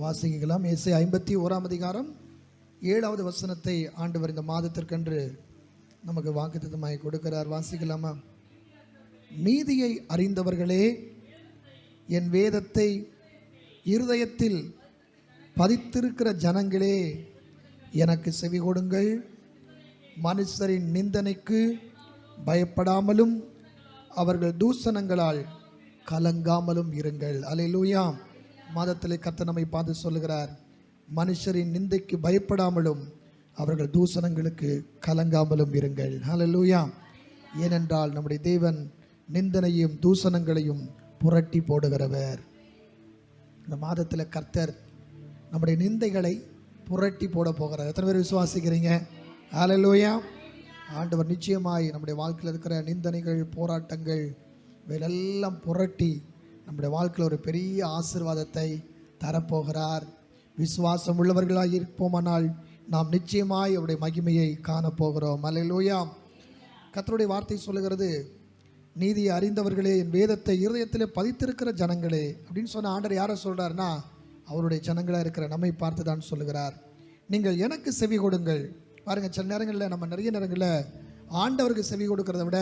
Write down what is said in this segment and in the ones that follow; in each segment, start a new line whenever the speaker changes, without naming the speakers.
வாசிக்கலாம். இசை ஐம்பத்தி ஓராம் அதிகாரம் ஏழாவது வசனத்தை ஆண்டவர் இந்த மாதத்திற்கென்று நமக்கு வாக்குத்தமாய் கொடுக்கிறார். வாசிக்கலாமா? நீதியை அறிந்தவர்களே என் வேதத்தை இருதயத்தில் பதித்திருக்கிற ஜனங்களே எனக்கு செவி கொடுங்கள். மனுஷரின் நிந்தனைக்கு பயப்படாமலும் அவர்கள் தூஷணங்களால் கலங்காமலும் இருங்கள். அல்லேலூயா மாதத்தில் கத்த நம்மை பார்த்து சொல்லுகிறார் மனுஷரின் நிந்தைக்கு பயப்படாமலும் அவர்கள் தூசணங்களுக்கு கலங்காமலும் இருங்கள். ஹலலூயா ஏனென்றால் நம்முடைய தேவன் நிந்தனையும் தூசணங்களையும் புரட்டி போடுகிறவர். இந்த மாதத்தில் கர்த்தர் நம்முடைய நிந்தைகளை புரட்டி போட போகிறார். எத்தனை பேர் விசுவாசிக்கிறீங்க? ஹalleluya ஆண்டவர் நிச்சயமாய் நம்முடைய வாழ்க்கையில் இருக்கிற நிந்தனைகள் போராட்டங்கள் இவையெல்லாம் புரட்டி நம்முடைய வாழ்க்கையில் ஒரு பெரிய ஆசீர்வாதத்தை தரப்போகிறார். விசுவாசம் உள்ளவர்களாக இருப்போமானால் நாம் நிச்சயமாய் அவருடைய மகிமையை காணப்போகிறோம். மலையிலோயாம் கத்தருடைய வார்த்தை சொல்லுகிறது நீதியை அறிந்தவர்களே என் வேதத்தை இருதயத்திலே பதித்திருக்கிற ஜனங்களே அப்படின்னு சொன்ன ஆண்டர் யாரை சொல்கிறாருன்னா அவருடைய ஜனங்களாக இருக்கிற நம்மை பார்த்து தான் சொல்லுகிறார். நீங்கள் எனக்கு செவி கொடுங்கள். பாருங்கள் சில நேரங்களில் நம்ம நிறைய நேரங்களில் ஆண்டவருக்கு செவி கொடுக்கறத விட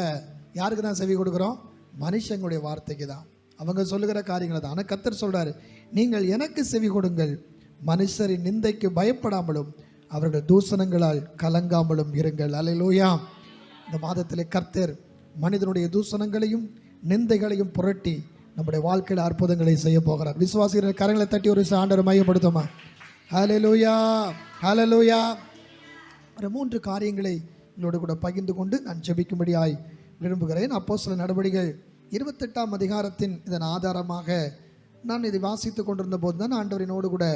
யாருக்கு தான் செவி கொடுக்குறோம்? மனுஷங்களுடைய வார்த்தைக்கு தான். அவங்க சொல்லுகிற காரியங்களை தான் ஆனால் கத்தர் சொல்கிறாரு நீங்கள் எனக்கு செவி கொடுங்கள். மனுஷரின் நிந்தைக்கு பயப்படாமலும் அவர்கள் தூசணங்களால் கலங்காமலும் இருங்கள். அலையிலோயா இந்த மாதத்தில் கர்த்தர் மனிதனுடைய தூசணங்களையும் நிந்தைகளையும் புரட்டி நம்முடைய வாழ்க்கையில் அற்புதங்களை செய்ய போகிறார். விசுவாசிகள் கரங்களை தட்டி ஒரு ஆண்டவர் மையப்படுத்துமா? ஹalleluya ஹalleluya ஒரு மூன்று காரியங்களை உங்களோடு கூட பகிர்ந்து கொண்டு நான் ஜெபிக்கும்படியாய் விரும்புகிறேன். அப்போ சில நடவடிக்கைகள். இருபத்தெட்டாம் அதிகாரத்தின் இதன் ஆதாரமாக நான் இதை வாசித்து கொண்டிருந்த போது தான் ஆண்டவரினோடு கூட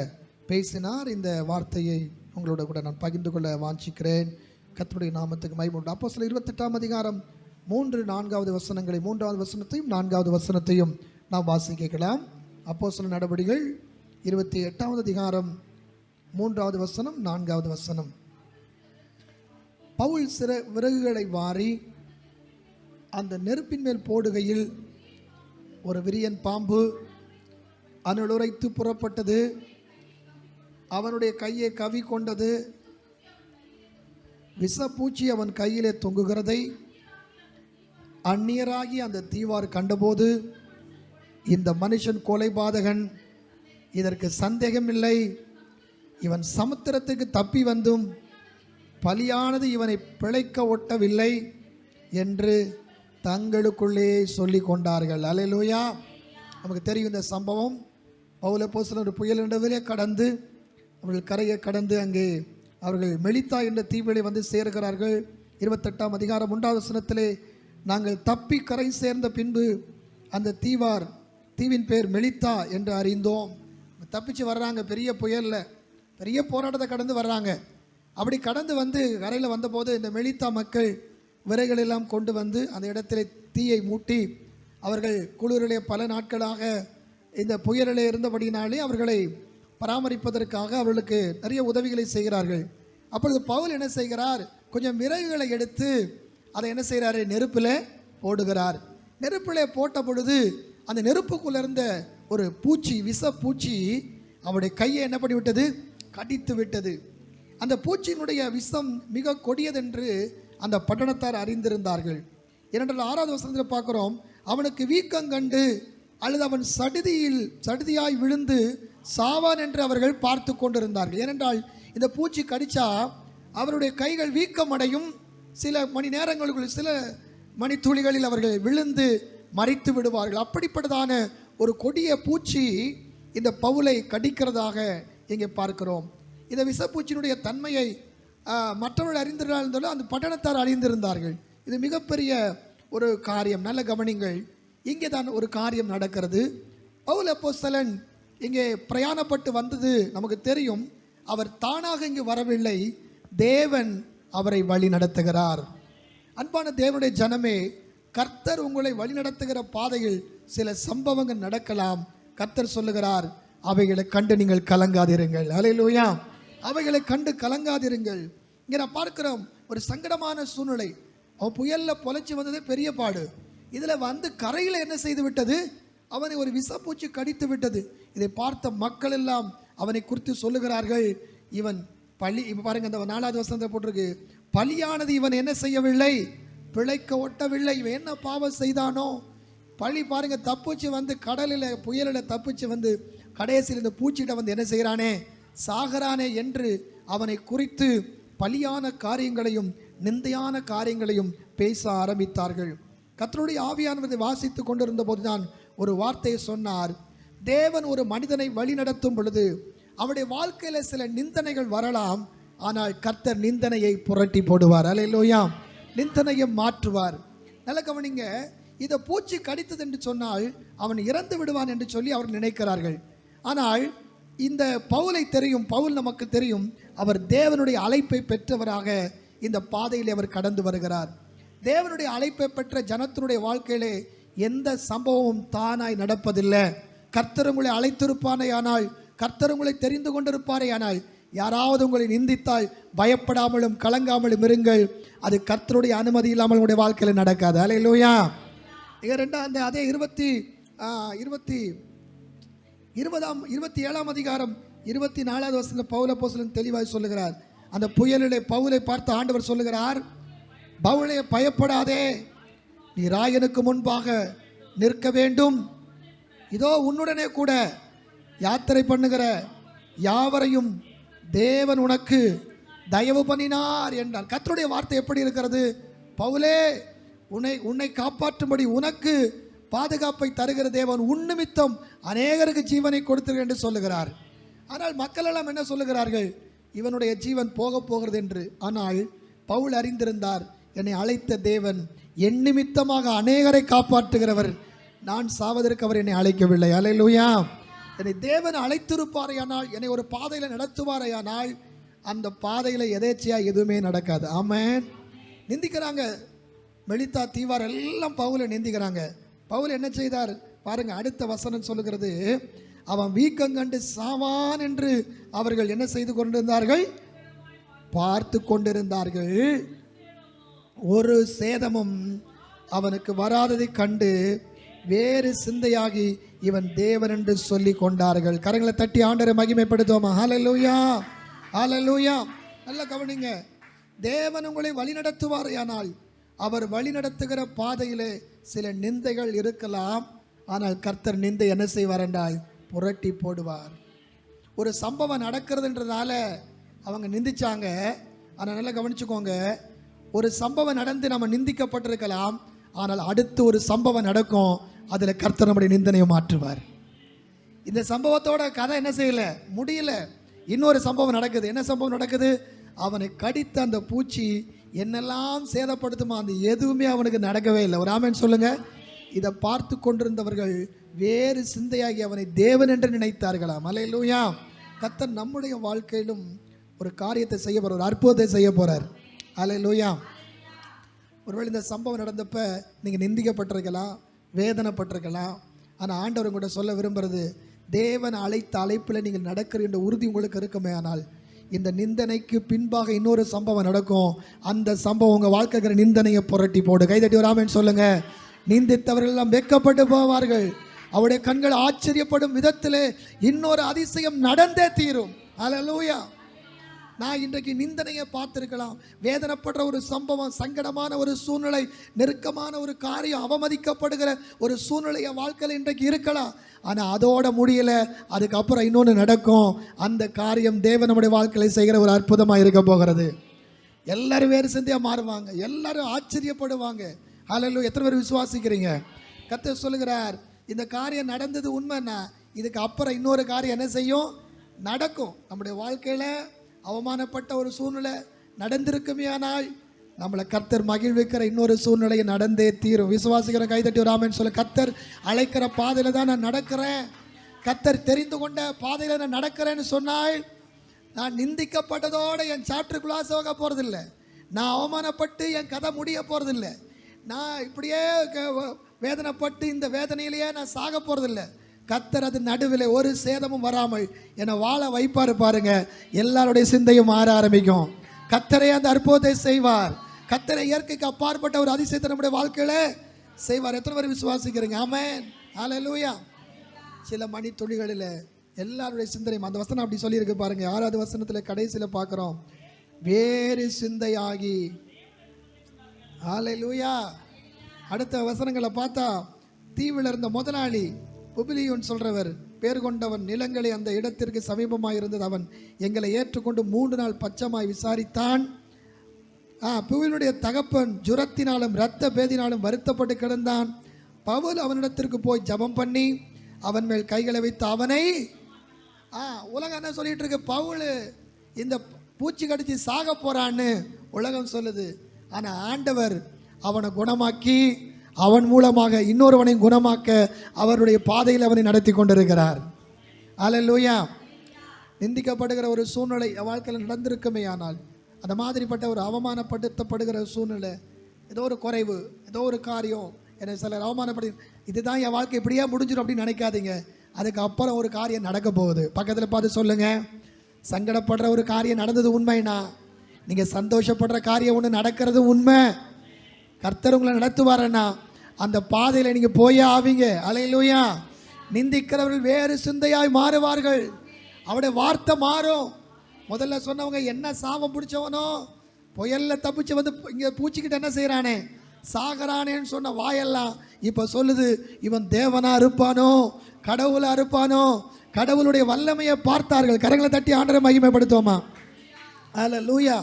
பேசினார். இந்த வார்த்தையை உங்களோட கூட நான் பகிர்ந்து கொள்ள வாஞ்சிக்கிறேன். கத்தனுடைய நாமத்துக்கு மைமுண்டு அப்போ சில இருபத்தெட்டாம் அதிகாரம் மூன்று நான்காவது வசனங்களை மூன்றாவது வசனத்தையும் நான்காவது வசனத்தையும் நாம் வாசிக்கலாம் அப்போ சில நடவடிகள் இருபத்தி எட்டாவது அதிகாரம் மூன்றாவது வசனம் நான்காவது வசனம். பவுல் சிற விறகுகளை வாரி அந்த நெருப்பின் மேல் போடுகையில் ஒரு விரியன் பாம்பு அனுளுரைத்து புறப்பட்டது. அவனுடைய கையை கவி கொண்டது. விஷப்பூச்சி அவன் கையிலே தொங்குகிறதை அந்நியராகி அந்த தீவார் கண்டபோது இந்த மனுஷன் கொலைபாதகன் இதற்கு சந்தேகமில்லை. இவன் சமுத்திரத்துக்கு தப்பி வந்தும் பலியானது இவனை பிழைக்க ஒட்டவில்லை என்று தங்களுக்குள்ளே சொல்லி கொண்டார்கள். அலையிலூயா நமக்கு தெரியும் இந்த சம்பவம். பவுல போசன ஒரு புயல் என்றவரே கடந்து அவர்கள் கரையை கடந்து அங்கே அவர்கள் மெலித்தா என்ற தீவிலே வந்து சேர்கிறார்கள். இருபத்தெட்டாம் அதிகாரம் மூன்றாவது சனத்திலே நாங்கள் தப்பி கரை சேர்ந்த பின்பு அந்த தீவார் தீவின் பேர் மெலித்தா என்று அறிந்தோம். தப்பிச்சு வர்றாங்க. பெரிய புயலில் பெரிய போராட்டத்தை கடந்து வர்றாங்க. அப்படி கடந்து வந்து கரையில் வந்தபோது இந்த மெலித்தா மக்கள் விரைகளெல்லாம் கொண்டு வந்து அந்த இடத்திலே தீயை மூட்டி அவர்கள் குளிரிலே பல நாட்களாக இந்த புயலிலே இருந்தபடினாலே அவர்களை பராமரிப்பதற்காக அவர்களுக்கு நிறைய உதவிகளை செய்கிறார்கள். அப்பொழுது பவுல் என்ன செய்கிறார்? கொஞ்சம் விறகுகளை எடுத்து அதை என்ன செய்கிறாரு? நெருப்பில் போடுகிறார். நெருப்பிலே போட்ட பொழுது அந்த நெருப்புக்குள்ள இருந்த ஒரு பூச்சி விஷ பூச்சி அவருடைய கையை என்ன பண்ணிவிட்டது? கடித்து விட்டது. அந்த பூச்சியினுடைய விஷம் மிக கொடியதென்று அந்த பட்டணத்தார் அறிந்திருந்தார்கள். ஏனென்றால் ஆறாவது வசனத்தில் பார்க்குறோம் அவனுக்கு வீக்கம் கண்டு அல்லது அவன் சடுதியில் சடுதியாய் விழுந்து சாவான் என்று அவர்கள் பார்த்து கொண்டிருந்தார்கள். ஏனென்றால் இந்த பூச்சி கடிச்சா அவருடைய கைகள் வீக்கம் அடையும் சில மணி நேரங்களுக்குள் சில மணித்துளிகளில் அவர்கள் விழுந்து மறைத்து விடுவார்கள். அப்படிப்பட்டதான ஒரு கொடிய பூச்சி இந்த பவுலை கடிக்கிறதாக இங்கே பார்க்கிறோம். இந்த விஷப்பூச்சியினுடைய தன்மையை மற்றவர்கள் அறிந்திருந்தாலும் அந்த பட்டணத்தார் அறிந்திருந்தார்கள். இது மிகப்பெரிய ஒரு காரியம். நல்ல கவனிங்கள். இங்கே தான் ஒரு காரியம் நடக்கிறது. பவுல் அப்போஸ்தலன் இங்கே பிரயாணப்பட்டு வந்தது நமக்கு தெரியும். அவர் தானாக இங்கு வரவில்லை. தேவன் அவரை வழி நடத்துகிறார். அன்பான தேவனுடைய ஜனமே கர்த்தர் உங்களை வழிநடத்துகிற பாதையில் சில சம்பவங்கள் நடக்கலாம். கர்த்தர் சொல்லுகிறார் அவைகளை கண்டு நீங்கள் கலங்காதிருங்கள். அலையிலூயா அவைகளை கண்டு கலங்காதிருங்கள். இங்கே நான் பார்க்கிறோம் ஒரு சங்கடமான சூழ்நிலை. அவன் புயலில் பொழைச்சி வந்ததே பெரிய பாடு. இதில் வந்து கரையில் என்ன செய்து விட்டது? அவனை ஒரு விஷப்பூச்சி கடித்து விட்டது. இதை பார்த்த மக்கள் எல்லாம் அவனை குறித்து சொல்லுகிறார்கள். இவன் பழி இப்போ பாருங்க அந்த நாலாவது வசனத்தை போட்டிருக்கு. பலியானது இவன் என்ன செய்யவில்லை? பிழைக்க ஒட்டவில்லை. இவன் என்ன பாவம் செய்தானோ? பழி பாருங்க தப்பிச்சு வந்து கடலில் புயலில் தப்பிச்சு வந்து கடைசியில் இந்த பூச்சிட்ட வந்து என்ன செய்கிறானே சாகரானே என்று அவனை குறித்து பலியான காரியங்களையும் நிந்தையான காரியங்களையும் பேச ஆரம்பித்தார்கள். கர்த்தருடைய ஆவியானவரை வாசித்து கொண்டிருந்த போதுதான் ஒரு வார்த்தையை சொன்னார். தேவன் ஒரு மனிதனை வழிநடத்தும் பொழுது அவருடைய வாழ்க்கையில் சில நிந்தனைகள் வரலாம். ஆனால் கர்த்தர் நிந்தனையை புரட்டி போடுவார். அல்லையா நிந்தனையை மாற்றுவார். நல்ல கவனிங்க இதை பூச்சி கடித்தது என்று சொன்னால் அவன் இறந்து விடுவான் என்று சொல்லி அவர் நினைக்கிறார்கள். ஆனால் இந்த பவுலை தெரியும் பவுல் நமக்கு தெரியும் அவர் தேவனுடைய அழைப்பை பெற்றவராக இந்த பாதையில் அவர் கடந்து வருகிறார். தேவனுடைய அழைப்பை பெற்ற ஜனத்தினுடைய வாழ்க்கையிலே எந்த சம்பவமும் தானாய் நடப்பதில்லை. கர்த்தர் உங்களை அழைத்திருப்பானே ஆனால் கர்த்தர் உங்களை தெரிந்து கொண்டிருப்பாரே ஆனால் யாராவது உங்களை நிந்தித்தால் பயப்படாமலும் கலங்காமலும் இருங்கள். அது கர்த்தருடைய அனுமதி இல்லாமல் உங்களுடைய வாழ்க்கையில் நடக்காது. அலையிலோயா இங்க ரெண்டாம் அந்த அதே இருபத்தி இருபத்தி இருபதாம் இருபத்தி ஏழாம் அதிகாரம் இருபத்தி நாலாவது வருஷத்தில் பவுல போசலன் தெளிவாய் சொல்லுகிறார். அந்த புயலிலே பவுலை பார்த்து ஆண்டவர் சொல்லுகிறார் பவுலே பயப்படாதே. நீ ராயனுக்கு முன்பாக நிற்க வேண்டும். இதோ உன்னுடனே கூட யாத்திரை பண்ணுகிற யாவரையும் தேவன் உனக்கு தயவு பண்ணினார் என்றார். கத்தருடைய வார்த்தை எப்படி இருக்கிறது? பவுலே உன்னை உன்னை காப்பாற்றும்படி உனக்கு பாதுகாப்பை தருகிற தேவன் உன்னிமித்தம் அநேகருக்கு ஜீவனை கொடுத்திருக்க என்று சொல்லுகிறார். ஆனால் மக்கள் எல்லாம் என்ன சொல்லுகிறார்கள்? இவனுடைய ஜீவன் போக போகிறது என்று. ஆனால் பவுல் அறிந்திருந்தார் என்னை அழைத்த தேவன் என் நிமித்தமாக அநேகரை காப்பாற்றுகிறவர். நான் சாவதற்கு அவர் என்னை அழைக்கவில்லை. அலையிலுயா என்னை தேவன் அழைத்திருப்பாரையானால் என்னை ஒரு பாதையில் நடத்துவாரையானால் அந்த பாதையில் எதேச்சியாக எதுவுமே நடக்காது. ஆமென் நிந்திக்கிறாங்க. மெலித்தா தீவார் எல்லாம் பவுலை நிந்திக்கிறாங்க. பவுல் என்ன செய்தார்? பாருங்க அடுத்த வசனம் சொல்லுகிறது அவன் வீக்கம் கண்டு சாவான் என்று அவர்கள் என்ன செய்து கொண்டிருந்தார்கள்? பார்த்து கொண்டிருந்தார்கள். ஒரு சேதமும் அவனுக்கு வராததைக் கண்டு வேறு சிந்தையாகி இவன் தேவன் என்று சொல்லி கொண்டார்கள். கரங்களை தட்டி ஆண்டரை மகிமைப்படுத்துவோமா? ஹalleluya ஹalleluya நல்ல கவனிங்க. தேவன் உங்களை வழிநடத்துவாரையானால் அவர் வழி நடத்துகிற பாதையிலே சில நிந்தைகள் இருக்கலாம் ஆனால் கர்த்தர் நிந்தை என்ன செய்வார் என்றால் புரட்டி போடுவார். ஒரு சம்பவம் நடக்கிறதுன்றதால அவங்க நிந்திச்சாங்க. ஆனால் நல்லா கவனிச்சுக்கோங்க ஒரு சம்பவம் நடந்து நம்ம நிந்திக்கப்பட்டிருக்கலாம் ஆனால் அடுத்து ஒரு சம்பவம் நடக்கும் அதில் கர்த்தர் நம்முடைய நிந்தனையை மாற்றுவார். இந்த சம்பவத்தோட கதை என்ன செய்யல? முடியல. இன்னொரு சம்பவம் நடக்குது. என்ன சம்பவம் நடக்குது? அவனை கடித்த அந்த பூச்சி என்னெல்லாம் சேதப்படுத்துமோ அந்த எதுவுமே அவனுக்கு நடக்கவே இல்லை. ஒரு ஆமேன் சொல்லுங்க. இதை பார்த்து கொண்டிருந்தவர்கள் வேறு சிந்தையாகி அவனை தேவன் என்று நினைத்தார்களாம். அலையிலூயா கர்த்தர் நம்முடைய வாழ்க்கையிலும் ஒரு காரியத்தை செய்ய போகிறார் ஒரு அற்புதத்தை செய்ய போறார். அலையிலூயா ஒருவேளை இந்த சம்பவம் நடந்தப்ப நீங்கள் நிந்திக்கப்பட்டிருக்கலாம் வேதனைப்பட்டிருக்கலாம் ஆனால் ஆண்டவர் கூட சொல்ல விரும்புறது தேவன் அழைத்த அழைப்பில் நீங்கள் நடக்கிற என்ற உறுதி உங்களுக்கு இருக்குமே ஆனால் இந்த நிந்தனைக்கு பின்பாக இன்னொரு சம்பவம் நடக்கும். அந்த சம்பவம் உங்கள் வாழ்க்கைக்கிற நிந்தனையை புரட்டி போடு. கைதட்டி வராமன்னு சொல்லுங்க. நிந்தித்தவர்கள் எல்லாம் வெட்கப்பட்டு போவார்கள். அவருடைய கண்கள் ஆச்சரியப்படும் விதத்திலே இன்னொரு அதிசயம் நடந்தே தீரும். அலலூயா நான் இன்றைக்கு நிந்தனையை பார்த்துருக்கலாம். வேதனைப்படுற ஒரு சம்பவம் சங்கடமான ஒரு சூழ்நிலை நெருக்கமான ஒரு காரியம் அவமதிக்கப்படுகிற ஒரு சூழ்நிலையை வாழ்க்கையில் இன்றைக்கு இருக்கலாம். ஆனால் அதோட முடியலை அதுக்கப்புறம் இன்னொன்று நடக்கும். அந்த காரியம் தேவன் நம்முடைய வாழ்க்கையில் செய்கிற ஒரு அற்புதமாக இருக்க போகிறது. எல்லாரும் வேறு சிந்தையாக மாறுவாங்க. எல்லாரும் ஆச்சரியப்படுவாங்க. அதில் எத்தனை பேர் விசுவாசிக்கிறீங்க? கத்த சொல்லுகிறார் இந்த காரியம் நடந்தது உண்மைன்னா இதுக்கு அப்புறம் இன்னொரு காரியம் என்ன செய்யும்? நடக்கும். நம்முடைய வாழ்க்கையில் அவமானப்பட்ட ஒரு சூழ்நிலை நடந்திருக்குமே ஆனால் நம்மளை கர்த்தர் மகிழ்விக்கிற இன்னொரு சூழ்நிலையை நடந்தே தீரும். விசுவாசிக்கிற கைதட்டி ராமன் சொல்ல. கர்த்தர் அழைக்கிற பாதையில் தான் நான் நடக்கிறேன். கர்த்தர் தெரிந்து கொண்ட பாதையில் நான் நடக்கிறேன்னு சொன்னால் நான் நிந்திக்கப்பட்டதோடு என் சாற்றுக்குள்ளா சோக போகிறதில்ல நான் அவமானப்பட்டு என் கதை முடிய போகிறதில்ல நான் இப்படியே வேதனைப்பட்டு இந்த வேதனையிலேயே நான் சாக போகிறதில்ல கத்தர் அது நடுவில் ஒரு சேதமும் வராமல் என்னை வாழ வைப்பார் பாருங்க. எல்லாருடைய சிந்தையும் மாற ஆரம்பிக்கும். கத்தரை அந்த அற்புதத்தை செய்வார். கத்தரை இயற்கைக்கு அப்பாற்பட்ட ஒரு அதிசயத்தை நம்முடைய வாழ்க்கையில செய்வார். எத்தனை பேர் விசுவாசிக்கிறீங்க? ஆமேன். ஆலை லூயா சில மணி துளிகளில் எல்லாருடைய சிந்தனையும் அந்த வசனம் அப்படி சொல்லியிருக்கு பாருங்க. ஆறாவது வசனத்தில் கடைசியில் பார்க்குறோம். வேறு சிந்தையாகி. லூயா அடுத்த வசனங்களை பார்த்தா தீவில் இருந்த முதலாளி புபிலியோன் சொல்றவர் பேர் கொண்டவன் நிலங்களை அந்த இடத்திற்கு சமீபமாக இருந்தது அவன். எங்களை ஏற்றுக்கொண்டு மூன்று நாள் பச்சமாய் விசாரித்தான். ஆ புவினுடைய தகப்பன் ஜுரத்தினாலும் இரத்த பேதினாலும் வருத்தப்பட்டு கிடந்தான். பவுல் அவனிடத்திற்கு போய் ஜெபம் பண்ணி அவன் மேல் கைகளை வைத்து அவனை ஆ உலகம் என்ன சொல்லிட்டு இருக்கு? பவுல் இந்த பூச்சி கடிச்சு சாக போறான்னு உலகம் சொல்லுது. ஆனா ஆண்டவர் அவனை குணமாக்கி அவன் மூலமாக இன்னொருவனையும் குணமாக்க அவருடைய பாதையில் அவனை நடத்தி கொண்டிருக்கிறார். அல்லேலூயா நிந்திக்கப்படுகிற ஒரு சூழ்நிலை வாழ்க்கையில் நடந்திருக்குமே ஆனால் அந்த மாதிரிப்பட்ட ஒரு அவமானப்படுத்தப்படுகிற சூழ்நிலை ஏதோ ஒரு குறைவு ஏதோ ஒரு காரியம் என்னை சிலர் அவமானப்படு இதுதான் என் வாழ்க்கை இப்படியே முடிஞ்சிடும் அப்படின்னு நினைக்காதீங்க. அதுக்கு அப்புறம் ஒரு காரியம் நடக்க போகுது. பக்கத்தில் பார்த்து சொல்லுங்க. சங்கடப்படுற ஒரு காரியம் நடந்தது உண்மைனா நீங்கள் சந்தோஷப்படுற காரியம் ஒன்று நடக்கிறது உண்மை. கர்த்தர் உங்களை நடத்துவாரண்ணா அந்த பாதையில் நீங்கள் போயே ஆவீங்க. அலையிலூயா நிந்திக்கிறவர்கள் வேறு சிந்தையாய் மாறுவார்கள். அவருடைய வார்த்தை மாறும். முதல்ல சொன்னவங்க என்ன சாபம் பிடிச்சவனோ புயல்ல தப்பிச்சு வந்து இங்கே பூச்சிக்கிட்டு என்ன செய்கிறானே சாகரானேன்னு சொன்ன வாயெல்லாம் இப்போ சொல்லுது இவன் தேவனாக இருப்பானோ? கடவுளாக இருப்பானோ? கடவுளுடைய வல்லமையை பார்த்தார்கள். கரங்களை தட்டி ஆண்டரை மகிமைப்படுத்துவோமா? அதில் லூயா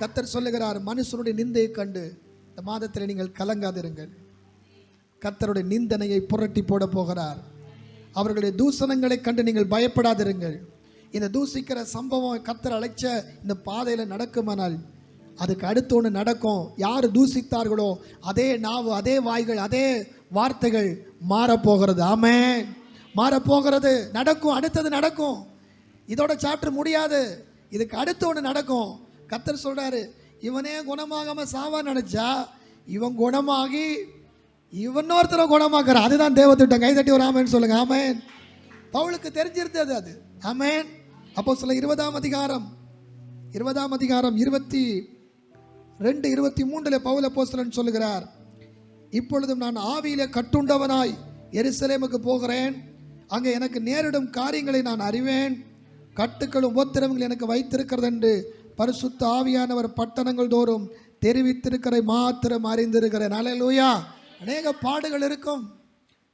கத்தர் சொல்லுகிறார் மனுஷனுடைய நிந்தையை கண்டு இந்த மாதத்தில் நீங்கள் கலங்காதிருங்கள். கத்தருடைய நிந்தனையை புரட்டி போட போகிறார். அவர்களுடைய தூசணங்களை கண்டு நீங்கள் பயப்படாதிருங்கள். இந்த தூசிக்கிற சம்பவம் கத்தர் அழைச்ச இந்த பாதையில் நடக்குமானால் அதுக்கு அடுத்து ஒன்று நடக்கும். யார் தூசித்தார்களோ அதே நாவு அதே வாய்கள் அதே வார்த்தைகள் மாறப்போகிறது. ஆமே மாறப்போகிறது. நடக்கும். அடுத்தது நடக்கும். இதோட சாப்டர் முடியாது. இதுக்கு அடுத்து ஒன்று நடக்கும். கத்தர் சொல்கிறாரு இவனே குணமாகாமல் சாவா நினச்சா இவன் குணமாகி இவனொருத்தரை குணமாக்குறான். அதுதான் தேவத்திட்டம். கைதட்டி ஒரு ஆமேன்னு சொல்லுங்க. ஆமேன். பவுலுக்கு தெரிஞ்சிருந்தது அது. ஆமேன். அப்போ சொல்ல இருபதாம் அதிகாரம். இருபதாம் அதிகாரம் இருபத்தி ரெண்டு இருபத்தி மூன்றுல பவுல போஸ்தலன் சொல்லுகிறார். இப்பொழுதும் நான் ஆவியிலே கட்டுண்டவனாய் எருசலேமுக்கு போகிறேன். அங்கே எனக்கு நேரிடும் காரியங்களை நான் அறிவேன். கட்டுக்களும் உபத்திரவங்கள் எனக்கு வைத்திருக்கிறது என்று பரிசுத்த ஆவியானவர் பட்டணங்கள் தோறும் தெரிவித்திருக்கிற மாத்திரம் அறிந்திருக்கிறேன். அலையலூயா அநேக பாடுகள் இருக்கும்.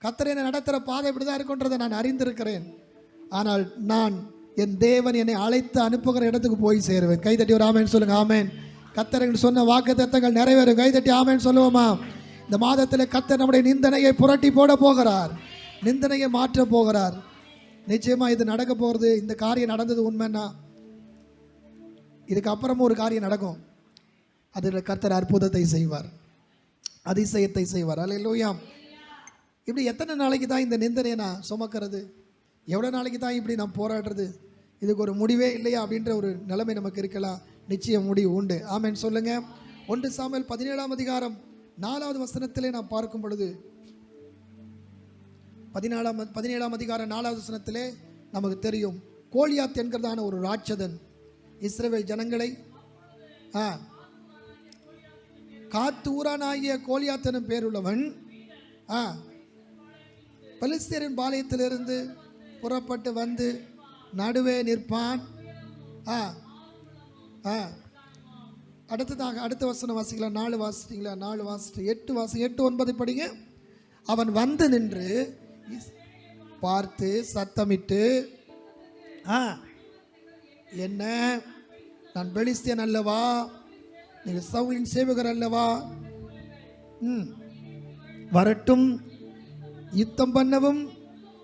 கத்தரை என்னை நடத்துகிற பாதை இப்படி தான் இருக்குன்றதை நான் அறிந்திருக்கிறேன். ஆனால் நான் என் தேவன் என்னை அழைத்து அனுப்புகிற இடத்துக்கு போய் சேருவேன். கைதட்டி ஒரு ஆமேன் சொல்லுங்க ஆமேன். கத்தர் சொன்ன வாக்கு தத்தங்கள் நிறைவேறும். கைதட்டி ஆமேன் சொல்லுவோமா? இந்த மாதத்தில் கத்தர் நம்முடைய நிந்தனையை புரட்டி போட போகிறார். நிந்தனையை மாற்ற போகிறார். நிச்சயமா இது நடக்க போகிறது இந்த காரியம் நடந்தது உண்மைன்னா இதுக்கு அப்புறமும் ஒரு காரியம் நடக்கும். அதில் கர்த்தர் அற்புதத்தை செய்வார். அதிசயத்தை செய்வார். அல்லையா இப்படி எத்தனை நாளைக்கு தான் இந்த நிந்தனையை நான் சுமக்கிறது? எவ்வளோ நாளைக்கு தான் இப்படி நான் போராடுறது? இதுக்கு ஒரு முடிவே இல்லையா அப்படின்ற ஒரு நிலைமை நமக்கு இருக்கலாம். நிச்சயம் முடிவு உண்டு. ஆமென். சொல்லுங்க. ஒன்று சாமியல் பதினேழாம் அதிகாரம் நாலாவது வசனத்திலே நான் பார்க்கும் பொழுது பதினாலாம் பதினேழாம் அதிகாரம் நாலாவது வசனத்திலே நமக்கு தெரியும். கோலியாத் என்கிறதான ஒரு ராட்சதன் இஸ்ரேவேல் ஜனங்களை ஆ காத்து ஊரானாகிய கோலியாத் பேருள்ளவன் ஆ பலிஸ்தீரின் பாளையத்திலிருந்து புறப்பட்டு வந்து நடுவே நிற்பான். ஆ ஆ. அடுத்ததாக அடுத்த வசனம் வாசிக்கலாம் நாலு வாசிட்டீங்களா நாலு வாசிட்டு எட்டு வாசி எட்டு ஒன்பது படிங்க. அவன் வந்து நின்று பார்த்து சத்தமிட்டு ஆ என்ன? நான் பெலிஸ்தியன் அல்லவா? நீங்கள் சவுலின் சேவகர் அல்லவா? ம். வரட்டும் யுத்தம் பண்ணவும்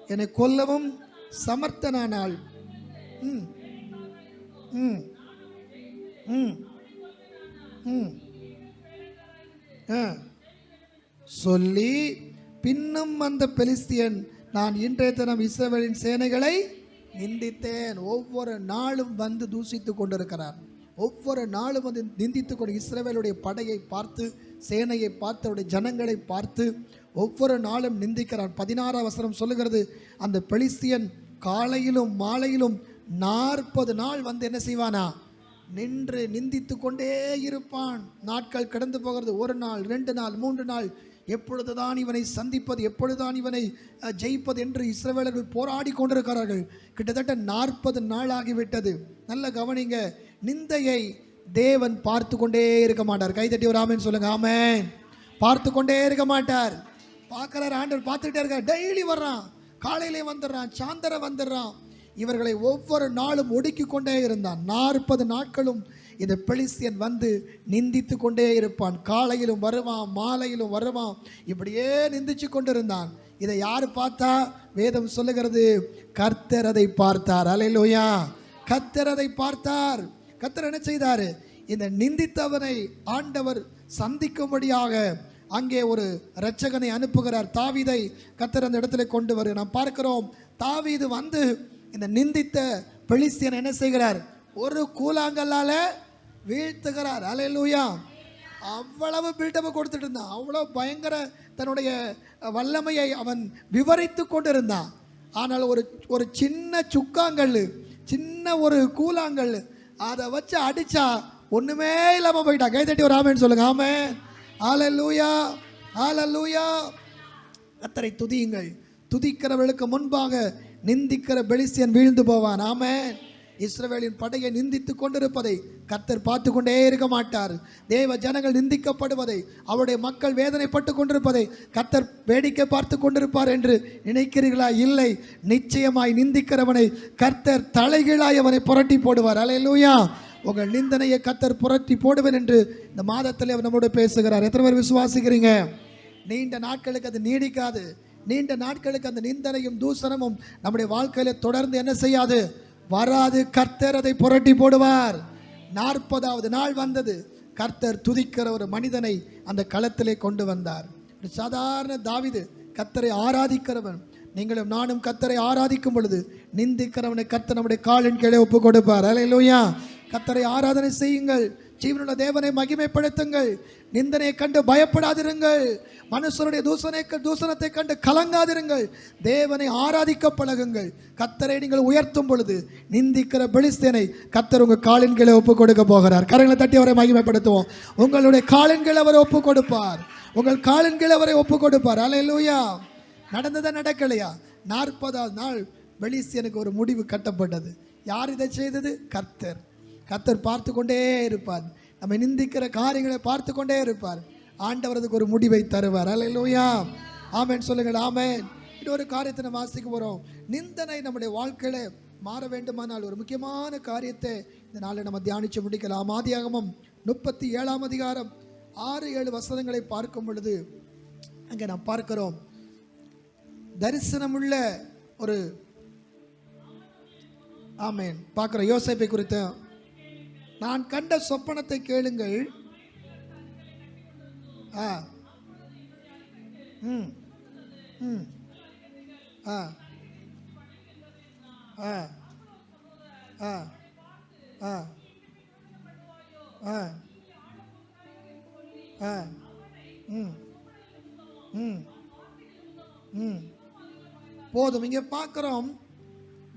என்னை கொல்லவும் சமர்த்தனானால் ம். ம். ம். ம். சொல்லி பின்னும் அந்த பெலிஸ்தியன் நான் இன்றைய தினம் இஸ்ரவேலின் சேனைகளை நிந்தித்தேன். ஒவ்வொரு நாளும் வந்து தூசித்து கொண்டிருக்கிறான். ஒவ்வொரு நாளும் வந்து நிந்தித்து கொண்டு இஸ்ரேவேலுடைய படையை பார்த்து சேனையை பார்த்து அவருடைய ஜனங்களை பார்த்து ஒவ்வொரு நாளும் நிந்திக்கிறான் பதினாறாம் வசனம் சொல்லுகிறது அந்த பெலிஸ்தியன் காலையிலும் மாலையிலும் நாற்பது நாள் வந்து என்ன செய்வானா? நின்று நிந்தித்து கொண்டே இருப்பான். நாட்கள் கடந்து போகிறது. ஒரு நாள் ரெண்டு நாள் மூன்று நாள். எப்பொழுதுதான் இவனை சந்திப்பது எப்பொழுதுதான் இவனை ஜெயிப்பது என்று இஸ்ரவேலர்கள் போராடி கொண்டிருக்கிறார்கள். கிட்டத்தட்ட நாற்பது நாள் ஆகிவிட்டது நல்ல கவனிங்க நிந்தையை தேவன் பார்த்து கொண்டே இருக்க மாட்டார். கைதட்டி ஒரு ஆமேன் சொல்லுங்க ஆமேன். பார்த்து கொண்டே இருக்க மாட்டார். பார்க்குறாரு ஆண்டவர் பார்த்துக்கிட்டே இருக்கார். டெய்லி வர்றான். காலையிலே வந்துடுறான் சாயந்தரம் வந்துடுறான். இவர்களை ஒவ்வொரு நாளும் ஒடுக்கி கொண்டே இருந்தான். நாற்பது நாட்களும் இந்த பெலிசியன் வந்து நிந்தித்து கொண்டே இருப்பான். காலையிலும் வருவான் மாலையிலும் வருவான். இப்படியே நிந்திச்சு கொண்டிருந்தான். இதை யார் பார்த்தா? வேதம் சொல்லுகிறது கர்த்தரதை பார்த்தார். அலையிலோயா கர்த்தரதை பார்த்தார். கத்தர் என்ன செய்தார்? இந்த நிந்தித்தவனை ஆண்டவர் சந்திக்கும்படியாக அங்கே ஒரு இரட்சகனை அனுப்புகிறார். தாவீதை கத்தர் அந்த இடத்துல கொண்டு வரு. நாம் பார்க்கிறோம் தாவிது வந்து இந்த நிந்தித்த பெலிஸ்தியன் என்ன செய்கிறார்? ஒரு கூழாங்கல்லால வீழ்த்துகிறார். அலையலூயா அவ்வளவு பில்டப்பை கொடுத்துட்டு இருந்தான். அவ்வளோ பயங்கர தன்னுடைய வல்லமையை அவன் விவரித்து கொண்டிருந்தான். ஆனால் ஒரு ஒரு சின்ன சுக்காங்கல் சின்ன ஒரு கூழாங்கல் அதை வச்சு அடிச்சா ஒண்ணுமே இல்லாம போயிட்டா. கை தட்டி ஒரு ஆமேன்னு சொல்லுங்க. ஆமே ஆலல்லூயா ஆலல்லூயா கத்தரை துதியுங்கள். துதிக்கிறவர்களுக்கு முன்பாக நிந்திக்கிற பெலிசியன் வீழ்ந்து போவான். ஆமேன். இஸ்ரவேலின் படையை நிந்தித்து கொண்டிருப்பதை கர்த்தர் பார்த்து கொண்டே இருக்க மாட்டார். தேவ ஜனங்கள் நிந்திக்கப்படுவதை அவருடைய மக்கள் வேதனைப்பட்டு கொண்டிருப்பதை கர்த்தர் வேடிக்கை பார்த்து கொண்டிருப்பார் என்று நினைக்கிறீர்களா? இல்லை. நிச்சயமாய் நிந்திக்கிறவனை கர்த்தர் தலைகீழாய் அவனை புரட்டி போடுவார். அலையலூயா. உங்கள் நிந்தனையை கத்தர் புரட்டி போடுவேன் என்று இந்த மாதத்தில் அவர் நம்மோடு பேசுகிறார். எத்தனை பேர் விசுவாசிக்கிறீங்க? நீண்ட நாட்களுக்கு அது நீடிக்காது. நீண்ட நாட்களுக்கு அந்த நிந்தனையும் தூசணமும் நம்முடைய வாழ்க்கையில தொடர்ந்து என்ன செய்யாது? வராது கர்த்தர் அதை புரட்டி போடுவார். நாற்பதாவது நாள் வந்தது. கர்த்தர் துதிக்கிற ஒரு மனிதனை அந்த களத்திலே கொண்டு வந்தார். ஒரு சாதாரண தாவிது கர்த்தரை ஆராதிக்கிறவன். நீங்களும் நானும் கர்த்தரை ஆராதிக்கும் பொழுது நிந்திக்கிறவனை கர்த்தர் நம்முடைய காலின் கீழே ஒப்பு கொடுப்பார் அலையிலூயா கத்தரை ஆராதனை செய்யுங்கள். ஜீவனுள்ள தேவனை மகிமைப்படுத்துங்கள். நிந்தனையை கண்டு பயப்படாதிருங்கள். மனுஷருடைய தூசனை தூசணத்தை கண்டு கலங்காதிருங்கள். தேவனை ஆராதிக்க பழகுங்கள். கத்தரை நீங்கள் உயர்த்தும் பொழுது நிந்திக்கிற பெலிஸ்தேனை கத்தர் உங்கள் காலின் கீழே ஒப்பு கொடுக்க போகிறார். கரங்களை தட்டி அவரை மகிமைப்படுத்துவோம். உங்களுடைய காலின் கீழே அவரை ஒப்பு கொடுப்பார். உங்கள் காலின் கீழே அவரை ஒப்பு கொடுப்பார். அலையிலூயா நடந்ததா நடக்கலையா? நாற்பதாவது நாள் பெலிஸ்தியனுக்கு ஒரு முடிவு கட்டப்பட்டது. யார் இதை செய்தது? கர்த்தர். கத்தர் பார்த்து கொண்டே இருப்பார். நம்ம நிந்திக்கிற காரியங்களை பார்த்து கொண்டே இருப்பார் ஆண்டவரதுக்கு ஒரு முடிவை தருவார். அல்லேலூயா ஆமேன் சொல்லுங்கள் ஆமேன் இன்னொரு காரியத்தை நம்ம வாசிக்க போகிறோம் நிந்தனை நம்முடைய வாழ்க்கையில் மாற வேண்டுமானால் ஒரு முக்கியமான காரியத்தை இந்த நாளில் நம்ம தியானிச்சு முடிக்கலாம். ஆதியாகமம் முப்பத்தி ஏழாம் அதிகாரம் ஆறு ஏழு வசனங்களை பார்க்கும் பொழுது அங்கே நாம் பார்க்கிறோம். தரிசனமுள்ள ஒரு ஆமேன் பார்க்குறோம். யோசிப்பை குறித்த நான் கண்ட சொப்பனத்தை கேளுங்கள். ஆ. ம். ம். ஆ. ஆ. ஆ. ஆ. ஆ. ஆ. ம். ம். ம். போதும். இங்கே பார்க்குறோம்.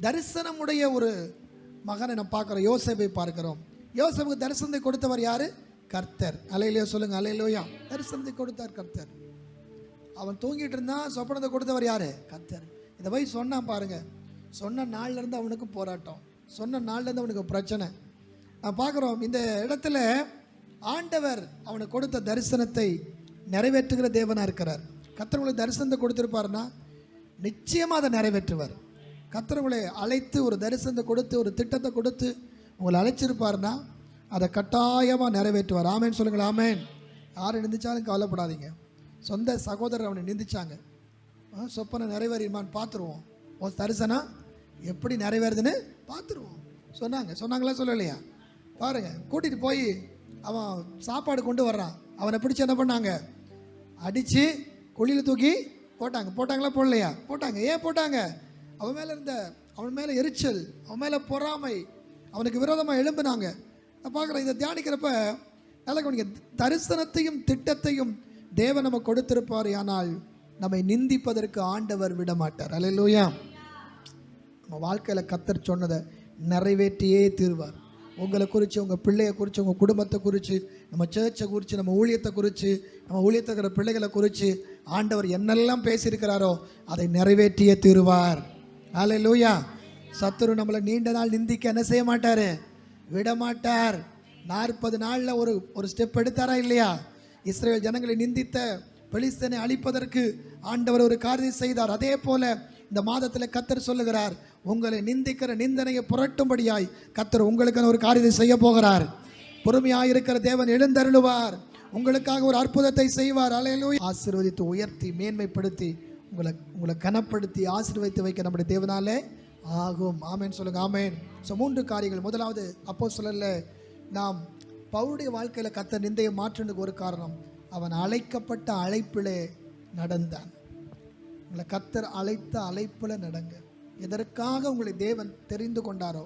தரிசனமுடைய ஒரு மகனை நம்ம பார்க்குறோம். யோசேப்பை பார்க்கிறோம். யோசேப்புக்கு தரிசனத்தை கொடுத்தவர் யாரு? கர்த்தர். அலையிலையோ சொல்லுங்க. அலையிலோயா தரிசனத்தை கொடுத்தார் கர்த்தர். அவன் தூங்கிட்டு இருந்தான் சொப்பனத்தை கொடுத்தவர் யாரு? கர்த்தர். இதை போய் சொன்னான் பாருங்க. சொன்ன நாள்ல இருந்து அவனுக்கு போராட்டம். சொன்ன நாள்ல இருந்து அவனுக்கு பிரச்சனை. நான் பார்க்குறோம் இந்த இடத்துல ஆண்டவர் அவனுக்கு கொடுத்த தரிசனத்தை நிறைவேற்றுகிற தேவனா இருக்கிறார். கர்த்தர் தரிசனத்தை கொடுத்துருப்பாருன்னா நிச்சயமாக அதை நிறைவேற்றுவார். கர்த்தர் அழைத்து ஒரு தரிசனத்தை கொடுத்து ஒரு திட்டத்தை கொடுத்து உங்களை அழைச்சிருப்பாருன்னா அதை கட்டாயமாக நிறைவேற்றுவார். ஆமேன்னு சொல்லுங்கள் ஆமேன். யாரை நிந்திச்சாலும் கவலைப்படாதீங்க. சொந்த சகோதரர் அவனை நிந்திச்சாங்க. ஆ, சொப்பனை நிறைவேறியுமான்னு பார்த்துருவோம். உன் தரிசனம் எப்படி நிறைவேறுதுன்னு பார்த்துருவோம். சொன்னாங்க. சொன்னாங்களா சொல்லலையா? பாருங்கள் கூட்டிகிட்டு போய் அவன் சாப்பாடு கொண்டு வர்றான். அவனை பிடிச்சி என்ன பண்ணாங்க? அடித்து குழியில் தூக்கி போட்டாங்க. போட்டாங்களா போடலையா? போட்டாங்க. ஏன் போட்டாங்க? அவன் மேலே இருந்த அவன் மேலே எரிச்சல் அவன் மேலே பொறாமை அவனுக்கு விரோதமாக எழும்புனாங்க. நான் பார்க்குறேன் இதை தியானிக்கிறப்ப நல்லா கவனிங்க தரிசனத்தையும் திட்டத்தையும் தேவன் நம்ம கொடுத்திருப்பார் ஆனால் நம்மை நிந்திப்பதற்கு ஆண்டவர் விட மாட்டார் அல்லையா நம்ம வாழ்க்கையில் கத்தர் சொன்னதை நிறைவேற்றியே தீர்வார். உங்களை குறித்து உங்கள் பிள்ளையை குறித்து உங்கள் குடும்பத்தை குறித்து நம்ம சேர்ச்சை குறித்து நம்ம ஊழியத்தை குறித்து நம்ம ஊழியத்துக்கிற பிள்ளைகளை குறித்து ஆண்டவர் என்னெல்லாம் பேசியிருக்கிறாரோ அதை நிறைவேற்றியே தீருவார். ஆலை லூயா சத்துரு நம்மளை நீண்ட நாள் நிந்திக்க என்ன செய்ய மாட்டார்? விட மாட்டார். நாற்பது நாளில் ஒரு ஒரு ஸ்டெப் எடுத்தாரா இல்லையா? இஸ்ரேல் ஜனங்களை நிந்தித்த பெலிஸ்தனை அழிப்பதற்கு ஆண்டவர் ஒரு காரியம் செய்தார். அதே போல இந்த மாதத்தில் கத்தர் சொல்லுகிறார் உங்களை நிந்திக்கிற நிந்தனையை புரட்டும்படியாய் கத்தர் உங்களுக்கான ஒரு காரியத்தை செய்ய போகிறார். பொறுமையாக இருக்கிற தேவன் எழுந்தருளுவார். உங்களுக்காக ஒரு அற்புதத்தை செய்வார். அலையிலும் ஆசீர்வதித்து உயர்த்தி மேன்மைப்படுத்தி உங்களை உங்களை கனப்படுத்தி ஆசீர்வதித்து வைக்க நம்முடைய தேவனாலே ஆகும். ஆமேன். சொல்லுங்க ஆமேன். ஸோ மூன்று காரியங்கள். முதலாவது அப்போ சொல்லல நாம் பவுடைய வாழ்க்கையில் கத்த நிந்தையை மாற்றினதுக்கு ஒரு காரணம். அவன் அழைக்கப்பட்ட அழைப்பிலே நடந்தான். உங்களை கத்தர் அழைத்த அழைப்பில் நடங்க. எதற்காக உங்களை தேவன் தெரிந்து கொண்டாரோ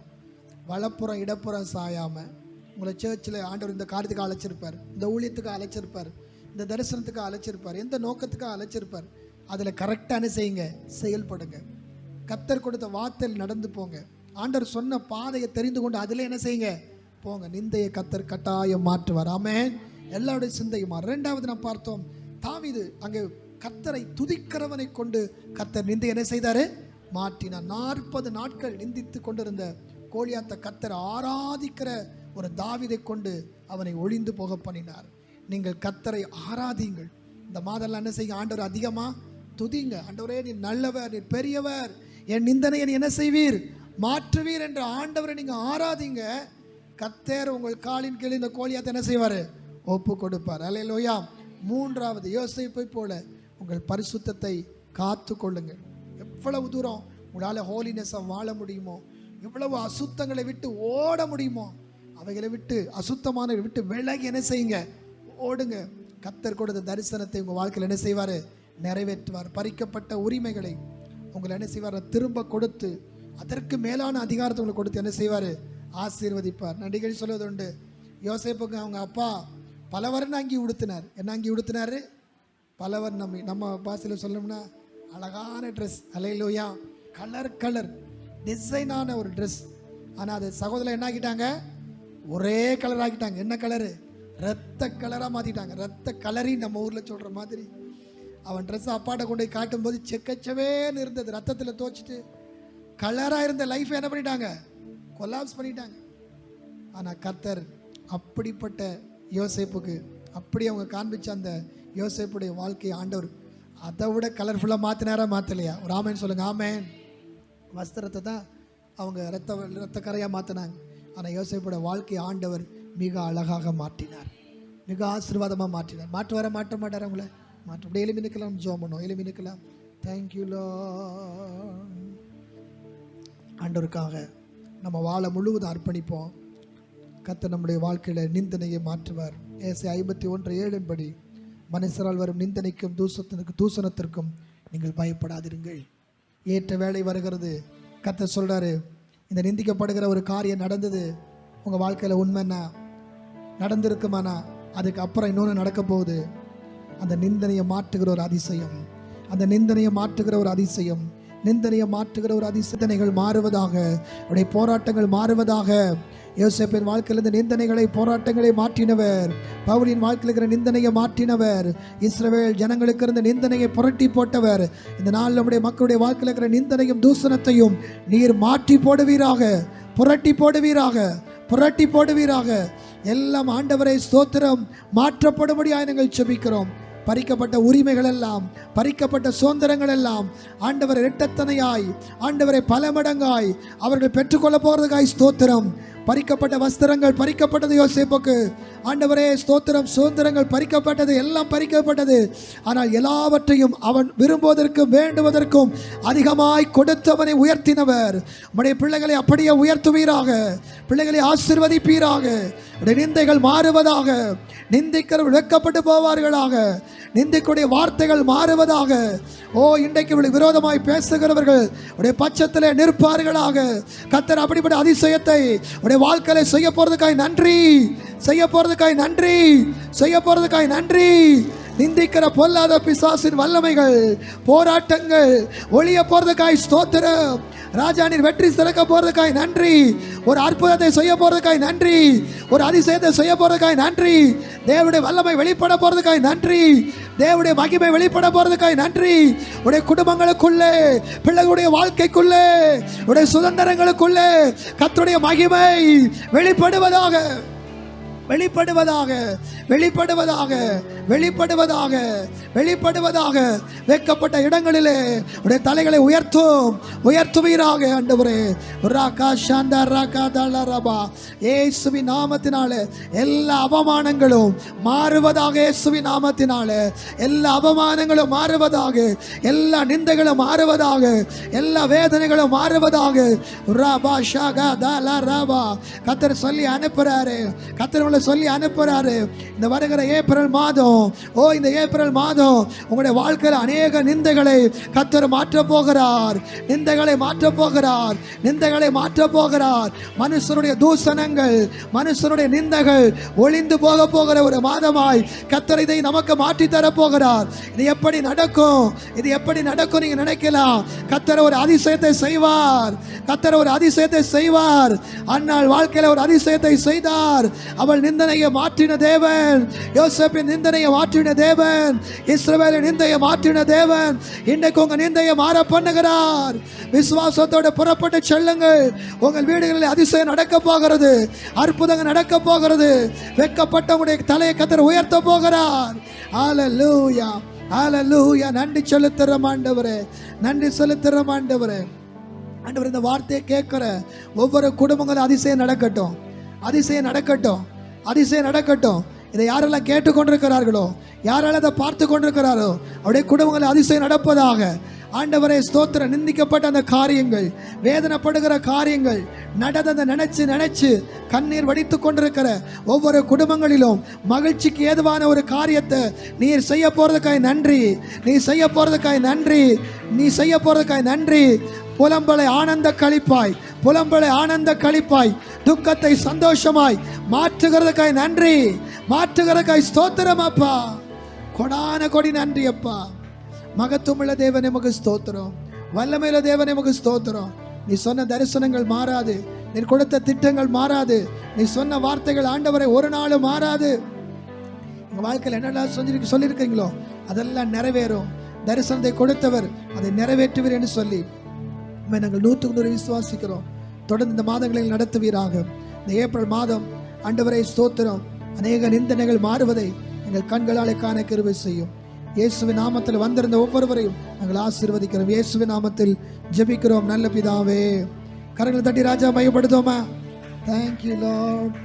வலப்புறம் இடப்புறம் சாயாமல் உங்களை சர்ச்சில் ஆண்டவர் இந்த காரியத்துக்கு அழைச்சிருப்பார் இந்த ஊழியத்துக்கு அழைச்சிருப்பார் இந்த தரிசனத்துக்கு அழைச்சிருப்பார் எந்த நோக்கத்துக்கு அழைச்சிருப்பார் அதில் கரெக்டான செய்யுங்க? செயல்படுங்க. கத்தர் கொடுத்த வார்த்தையில் நடந்து போங்க. ஆண்டவர் சொன்ன பாதையை தெரிந்து கொண்டு அதில் என்ன செய்யுங்க? போங்க. நிந்தையை கத்தர் கட்டாயம் மாற்றுவார். ஆமென். எல்லாருடைய சிந்தையுமா ரெண்டாவது நான் பார்த்தோம் தாவிது அங்கே கத்தரை துதிக்கிறவனை கொண்டு கத்தர் நிந்தை என்ன செய்தாரு? மாற்றினார். நாற்பது நாட்கள் நிந்தித்து கொண்டிருந்த கோழியாத்த கத்தர் ஆராதிக்கிற ஒரு தாவிதை கொண்டு அவனை ஒழிந்து போக பண்ணினார். நீங்கள் கத்தரை ஆராதிங்கள் இந்த மாதம்லாம் என்ன செய்யுங்க? ஆண்டவர் அதிகமாக துதிங்க. ஆண்டவரே நீ நல்லவர் நீ பெரியவர். என் நிந்தனையை என்ன செய்வீர்? மாற்றுவீர் என்ற ஆண்டவரை நீங்கள் ஆராதிங்க. கத்தேர் உங்கள் காலின் கீழ் இந்த கோழியாத்தை என்ன செய்வார்? ஒப்பு கொடுப்பார். அலையிலோயா மூன்றாவது யோசிப்பை போல உங்கள் பரிசுத்தத்தை காத்து கொள்ளுங்கள். எவ்வளவு தூரம் உங்களால் ஹோலினஸை வாழ முடியுமோ எவ்வளவு அசுத்தங்களை விட்டு ஓட முடியுமோ அவைகளை விட்டு அசுத்தமான விட்டு விலகி என்ன செய்யுங்க? ஓடுங்க. கத்தர் கொடுத்த தரிசனத்தை உங்கள் வாழ்க்கையில் என்ன செய்வார்? நிறைவேற்றுவார். பறிக்கப்பட்ட உரிமைகளை உங்களை என்ன செய்வார்? திரும்ப கொடுத்து அதற்கு மேலான அதிகாரத்தை உங்களுக்கு கொடுத்து என்ன செய்வார்? ஆசீர்வதிப்பார். நான் அடிக்கடி சொல்வது உண்டு யோசேப்புக்கு அவங்க அப்பா பலவர்ன்னு அங்கே உடுத்தினார். என்ன அங்கே உடுத்தினார்? பலவர் நம்ம நம்ம பாசையில் சொல்லணும்னா அழகான ட்ரெஸ் அலையிலோயா கலர் கலர் டிசைனான ஒரு ட்ரெஸ் ஆனால் அது சகோதரர் என்ன ஆக்கிட்டாங்க? ஒரே கலர் ஆக்கிட்டாங்க. என்ன கலரு ரத்த கலராக மாற்றிட்டாங்க ரத்த கலரி நம்ம ஊரில் சொல்கிற மாதிரி. அவன் ட்ரெஸ் அப்பாட்ட கொண்டு போய் காட்டும்போது செக்கச்சவேன்னு இருந்தது ரத்தத்தில் தோச்சிட்டு கலராக இருந்த லைஃப் என்ன பண்ணிட்டாங்க? கொலாப்ஸ் பண்ணிட்டாங்க. ஆனால் கத்தர் அப்படிப்பட்ட யோசேப்புக்கு அப்படி அவங்க காண்பிச்ச அந்த யோசேப்புடைய வாழ்க்கை ஆண்டவர் அதை விட கலர்ஃபுல்லாக மாற்றினாரா மாற்றலையா ஒரு ஆமேன்னு சொல்லுங்க ஆமேன். வஸ்திரத்தை தான் அவங்க ரத்த ரத்த கரையாக மாற்றினாங்க ஆனால் யோசேப்போட வாழ்க்கை ஆண்டவர் மிக அழகாக மாற்றினார். மிக ஆசீர்வாதமாக மாற்றினார். மாற்று வர மாட்ட மாட்டார் அவங்கள மற்றபடி எலும்பி நிற்கலாம் ஜோம் பண்ணுவோம். எலும்பி நிற்கலாம் தேங்க்யூலோ ஆண்டவருக்காக நம்ம வாழை முழுவதும் அர்ப்பணிப்போம். கத்த நம்முடைய வாழ்க்கையில் நிந்தனையை மாற்றுவார். ஏசி ஐம்பத்தி ஒன்று ஏழின்படி மனுஷரால் வரும் நிந்தனைக்கும் தூசத்திற்கு தூசணத்திற்கும் நீங்கள் பயப்படாதிருங்கள். ஏற்ற வேலை வருகிறது. கத்த சொல்கிறாரு இந்த நிந்திக்கப்படுகிற ஒரு காரியம் நடந்தது. உங்கள் வாழ்க்கையில் உண்மைன்னா நடந்திருக்குமானா அதுக்கு அப்புறம் இன்னொன்று நடக்க போகுது. அந்த நிந்தனையை மாற்றுகிற ஒரு அதிசயம். அந்த நிந்தனையை மாற்றுகிற ஒரு அதிசயம். நிந்தனையை மாற்றுகிற ஒரு அதிசிந்தனைகள் மாறுவதாக அவருடைய போராட்டங்கள் மாறுவதாக. யோசேப்பின் வாழ்க்கையில் நிந்தனைகளை போராட்டங்களை மாற்றினவர். பவுலின் வாழ்க்கையில் இருக்கிற நிந்தனையை மாற்றினவர். இஸ்ரவேல் ஜனங்களுக்கு இருந்த நிந்தனையை புரட்டி போட்டவர். இந்த நாள் நம்முடைய மக்களுடைய வாழ்க்கையில் இருக்கிற நிந்தனையும் தூசணத்தையும் நீர் மாற்றி போடுவீராக புரட்டி போடுவீராக புரட்டி போடுவீராக. எல்லாம் ஆண்டவரை ஸ்தோத்திரம். மாற்றப்படும்படியாக நாங்கள் செபிக்கிறோம் பறிக்கப்பட்ட உரிமைகள் எல்லாம் பறிக்கப்பட்ட சுதந்திரங்கள் எல்லாம் ஆண்டவர் இரட்டத்தனையாய் ஆண்டவரை பல மடங்காய் அவர்கள் பெற்றுக்கொள்ள போகிறதுக்காய் ஸ்தோத்திரம். பறிக்கப்பட்ட வஸ்திரங்கள் பறிக்கப்பட்டது யோசிப்புக்கு. ஆண்டவரே ஸ்தோத்திரம் சுதந்திரங்கள் பறிக்கப்பட்டது எல்லாம் பறிக்கப்பட்டது. ஆனால் எல்லாவற்றையும் அவன் விரும்புவதற்கும் வேண்டுவதற்கும் அதிகமாய் கொடுத்தவனை உயர்த்தினவர். உடைய பிள்ளைகளை அப்படியே உயர்த்துவீராக. பிள்ளைகளை ஆசிர்வதிப்பீராக. நிந்தைகள் மாறுவதாக. நிந்திக்கிறவர்கள் வெட்கப்பட்டு போவார்களாக. நிந்திக்குடைய வார்த்தைகள் மாறுவதாக. ஓ இன்றைக்கு இவளுக்கு விரோதமாய் பேசுகிறவர்கள் உடைய பட்சத்தில் நிற்பார்களாக. கத்தர் அப்படிப்பட்ட அதிசயத்தை உடைய வாழ்க்கையில செய்ய போறதுக்காய் நன்றி. செய்ய போறதுக்காய் நன்றி. செய்ய போறதுக்காய் நன்றி. நிந்திக்கிற பொல்லாத பிசாசின் வல்லமைகள் போராட்டங்கள் ஒளிய போறதுக்காய் ஸ்தோத்திரம். ராஜா நீர் வெற்றி சிறக்க போறதுக்காய் நன்றி. ஒரு அற்புதத்தை செய்ய போறதுக்காய் நன்றி. ஒரு அதிசயத்தை செய்ய போறதுக்காய் நன்றி. தேவனுடைய வல்லமை வெளிப்பட போறதுக்காய் நன்றி. தேவனுடைய மகிமை வெளிப்பட போறதுக்காய் நன்றி. உடைய குடும்பங்களுக்குள்ளே பிள்ளைகளுடைய வாழ்க்கைக்குள்ளே உடைய சுதந்திரங்களுக்குள்ளே கத்துடைய மகிமை வெளிப்படுவதாக வெளிப்படுவதாக வெளிப்படுவதாக வெளிப்படுவதாக வெளிப்படுவதாக வைக்கப்பட்ட இடங்களிலே உடைய தலைகளை உயர்த்தும் உயர்த்துவீராக ஆண்டவரே. ராகா சாந்தா ராகா தாலா ரபா. ஏசுவி நாமத்தினாலே எல்லா அவமானங்களும் மாறுவதாக இயேசுவி நாமத்தினாலே. எல்லா அவமானங்களும் மாறுவதாக எல்லா நிந்தைகளும் மாறுவதாக எல்லா வேதனைகளும் மாறுவதாக. ரபா ஷாகா தாலா ரபா. கத்தர் சொல்லி அனுப்புறாரு. கத்தர் உங்களை சொல்லி அனுப்புறாரு. இந்த வருகிற ஏப்ரல் மாதம் ஓ இந்த ஏப்ரல் மாதம் உங்களுடைய வாழ்க்கையில் அநேக நிந்தைகளை கத்தர் மாற்ற போகிறார். நிந்தைகளை மாற்ற போகிறார். நிந்தைகளை மாற்ற போகிறார். மனுஷனுடைய தூசணங்கள் மனுஷனுடைய நிந்தைகள் ஒளிந்து போக போகிற ஒரு மாதமாய் கத்தர் இதை நமக்கு மாற்றி தர போகிறார். இது எப்படி நடக்கும்? இது எப்படி நடக்கும் நீங்க நினைக்கலாம். கத்தர் ஒரு அதிசயத்தை செய்வார். கத்தர் ஒரு அதிசயத்தை செய்வார். அன்னாள் வாழ்க்கையில ஒரு அதிசயத்தை செய்தார். அவள் நிந்தனையை மாற்றின தேவன். யோசப்பின் நிந்தனையை மாற்றின தேவன். இஸ்ரவேலின் நிந்தையை மாற்றின தேவன். இன்றைக்கு உங்கள் நிந்தையை மாற பண்ணுகிறார். விசுவாசத்தோடு புறப்பட்டு செல்லுங்கள். உங்கள் வீடுகளில் அதிசயம் நடக்க போகிறது. அற்புதங்கள் நடக்க போகிறது. வெட்கப்பட்டவங்களுடைய தலையை கத்தர் உயர்த்த போகிறார். ஹalleluya ஹalleluya நன்றி செலுத்துற மாண்டவரே நன்றி செலுத்துற மாண்டவரே ஆண்டவர் இந்த வார்த்தையை கேட்குற ஒவ்வொரு குடும்பங்களும் அதிசயம் நடக்கட்டும். அதிசயம் நடக்கட்டும். அதிசயம் நடக்கட்டும். இதை யாரெல்லாம் கேட்டுக்கொண்டிருக்கிறார்களோ யாரெல்லாம் அதை பார்த்து கொண்டிருக்கிறாரோ அவருடைய குடும்பங்களில் அதிசயம் நடப்பதாக. ஆண்டவரை ஸ்தோத்திர நிந்திக்கப்பட்ட அந்த காரியங்கள் வேதனைப்படுகிற காரியங்கள் நடந்ததை நினைச்சு நினைச்சு கண்ணீர் வடித்து கொண்டிருக்கிற ஒவ்வொரு குடும்பங்களிலும் மகிழ்ச்சிக்கு ஏதுவான ஒரு காரியத்தை நீர் செய்ய போறதுக்காய் நன்றி. நீ செய்ய போறதுக்காய் நன்றி. நீ செய்ய போறதுக்காய் நன்றி. புலம்பலை ஆனந்த கழிப்பாய். புலம்பலை ஆனந்த கழிப்பாய். துக்கத்தை சந்தோஷமாய் மாற்றுகிறதுக்காய் நன்றி. மாற்றுகிறதுக்காய் ஸ்தோத்திரம் அப்பா. கொடான கொடி நன்றி அப்பா. மகத்துவமுள்ள தேவனே மகு ஸ்தோத்திரம். வல்லமையில தேவனே மகு ஸ்தோத்திரம். நீ சொன்ன தரிசனங்கள் மாறாது. நீ கொடுத்த திட்டங்கள் மாறாது. நீ சொன்ன வார்த்தைகள் ஆண்டவரை ஒரு நாளும் மாறாது. உங்கள் வாழ்க்கையில் என்னெல்லாம் சொல்லிருக்கு சொல்லியிருக்கீங்களோ அதெல்லாம் நிறைவேறும். தரிசனத்தை கொடுத்தவர் அதை நிறைவேற்றுவீர் என்று சொல்லி. நாங்கள் நூற்றுக்கு நூறு விசுவாசிக்கிறோம். தொடர்ந்து இந்த மாதங்களில் நடத்துவீராக. இந்த ஏப்ரல் மாதம் அண்டவரை ஸ்தோத்திரம். அநேக நிந்தனைகள் மாறுவதை எங்கள் கண்களாலே காண கிருவை செய்யும். இயேசுவின் நாமத்தில் வந்திருந்த ஒவ்வொருவரையும் நாங்கள் ஆசீர்வதிக்கிறோம். இயேசுவின் நாமத்தில் ஜெபிக்கிறோம். நல்ல பிதாவே. கரங்களை தட்டி ராஜா மையப்படுத்தோமா தேங்க்யூ லார்ட்